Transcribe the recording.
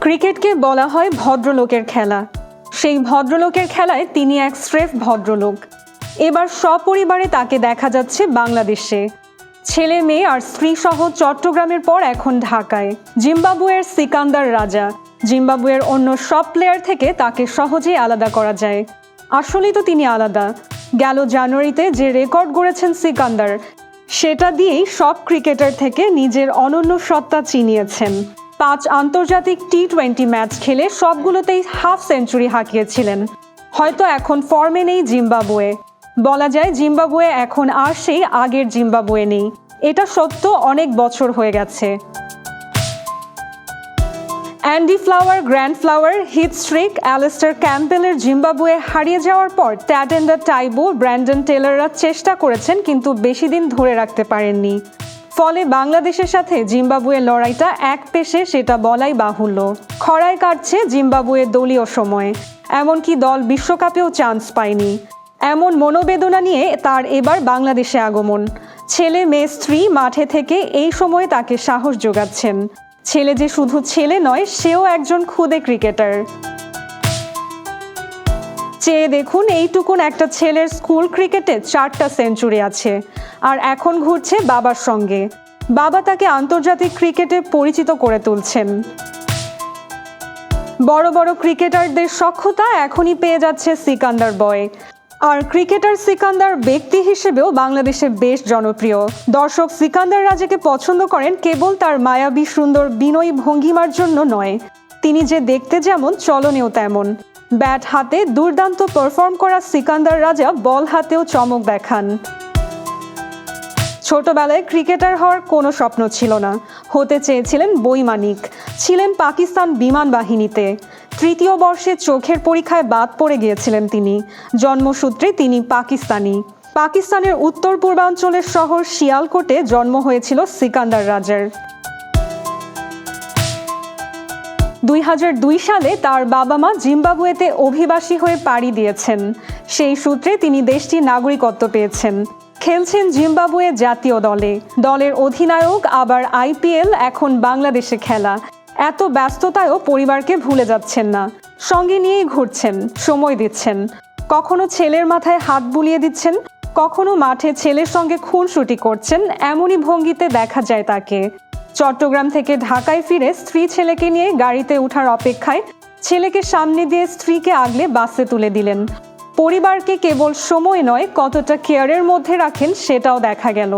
ক্রিকেটকে বলা হয় ভদ্রলোকের খেলা। সেই ভদ্রলোকের খেলায় তিনি এক স্রেফ ভদ্রলোক। এবার সপরিবারে তাকে দেখা যাচ্ছে বাংলাদেশে। ছেলে মেয়ে আর স্ত্রী সহ চট্টগ্রামের পর এখন ঢাকায়। জিম্বাবুয়ের সিকান্দার রাজা। জিম্বাবুয়ের অন্য সব প্লেয়ার থেকে তাকে সহজেই আলাদা করা যায়। আসলেই তো তিনি আলাদা। গেল জানুয়ারিতে যে রেকর্ড গড়েছেন সিকান্দার সেটা দিয়েই সব ক্রিকেটার থেকে নিজের অনন্য সত্তা চিনিয়েছেন পাঁচ আন্তর্জাতিক টি টোয়েন্টি ম্যাচ খেলে সবগুলোতেই হাফ সেঞ্চুরি হাঁকিয়েছিলেন। হয়তো এখন ফর্মে নেই জিম্বাবুয়ে। বলা যায় জিম্বাবুয়ে এখন আর সেই আগের জিম্বাবুয়ে নেই। এটা সত্য অনেক বছর হয়ে গেছে। Andy Flower Grant Flower Heath Streak Alistair ক্যাম্পেলের Zimbabwe হারিয়ে যাওয়ার পর ট্যাটেন্ডার টাইবো ব্র্যান্ডন টেলাররা চেষ্টা করেছেন, কিন্তু বেশি দিন ধরে রাখতে পারেননি। ফলে বাংলাদেশের সাথে জিম্বাবুয়ের লড়াইটা এক পেশে সেটা বলাই বাহুল্য। খরায় কাটছে জিম্বাবুয়ের দলীয় সময়। এমনকি দল বিশ্বকাপেও চান্স পায়নি। এমন মনোবেদনা নিয়ে তার এবার বাংলাদেশে আগমন। ছেলে, মেয়ে, স্ত্রী মাঠে থেকে এই সময়ে তাকে সাহস যোগাচ্ছেন। ছেলে যে শুধু ছেলে নয়, সেও একজন খুদে ক্রিকেটার। চেয়ে দেখুন, এইটুকুন একটা ছেলের স্কুল ক্রিকেটে চারটা সেঞ্চুরি আছে, আর এখন ঘুরছে বাবার সঙ্গে। বাবা তাকে আন্তর্জাতিক ক্রিকেটে পরিচিত করে তুলছেন। বড় বড় ক্রিকেটারদের সক্ষতা এখনই পেয়ে যাচ্ছে সিকান্দার বয়। আর ক্রিকেটার সিকান্দার ব্যক্তি হিসেবেও বাংলাদেশে বেশ জনপ্রিয়। দর্শক সিকান্দার রাজাকে পছন্দ করেন কেবল তার মায়াবী সুন্দর বিনয়ী ভঙ্গিমার জন্য নয়। তিনি যে দেখতে যেমন, চলনেও তেমন। ব্যাট হাতে দুর্দান্ত পারফর্ম করা সিকান্দার রাজা বল হাতেও চমক দেখান। ছোটবেলায় ক্রিকেটার হওয়ার কোনো স্বপ্ন ছিল না। হতে চেয়েছিলেন বৈমানিক। ছিলেন পাকিস্তান বিমান বাহিনীতে। তৃতীয় বর্ষে চোখের পরীক্ষায় বাদ পড়ে গিয়েছিলেন তিনি। জন্মসূত্রে তিনি পাকিস্তানি। পাকিস্তানের উত্তর পূর্বাঞ্চলের শহর শিয়ালকোটে জন্ম হয়েছিল সিকান্দার রাজার। দুই হাজার দুই সালে তার বাবা মা জিম্বাবুয়েতে অভিবাসী হয়ে পাড়ি দিয়েছেন। সেই সূত্রে তিনি দেশটির নাগরিকত্ব পেয়েছেন। খেলছেন জিম্বাবুয়ে জাতীয় দলে। দলের অধিনায়ক আবার আইপিএল, এখন বাংলাদেশে খেলা। এত ব্যস্ততায়ও পরিবারকে ভুলে যাচ্ছেন না। সঙ্গে নিয়েই ঘুরছেন, সময় দিচ্ছেন। কখনো ছেলের মাথায় হাত বুলিয়ে দিচ্ছেন, কখনো মাঠে ছেলের সঙ্গে খুনসুটি করছেন, এমনই ভঙ্গিতে দেখা যায় তাকে। চট্টগ্রাম থেকে ঢাকায় ফিরে স্ত্রী ছেলেকে নিয়ে গাড়িতে ওঠার অপেক্ষায় ছেলেকে সামনে দিয়ে স্ত্রীকে আগলে বাসে তুলে দিলেন। পরিবারকে কেবল সময় নয় কতটা কেয়ারের মধ্যে রাখেন সেটাও দেখা গেল।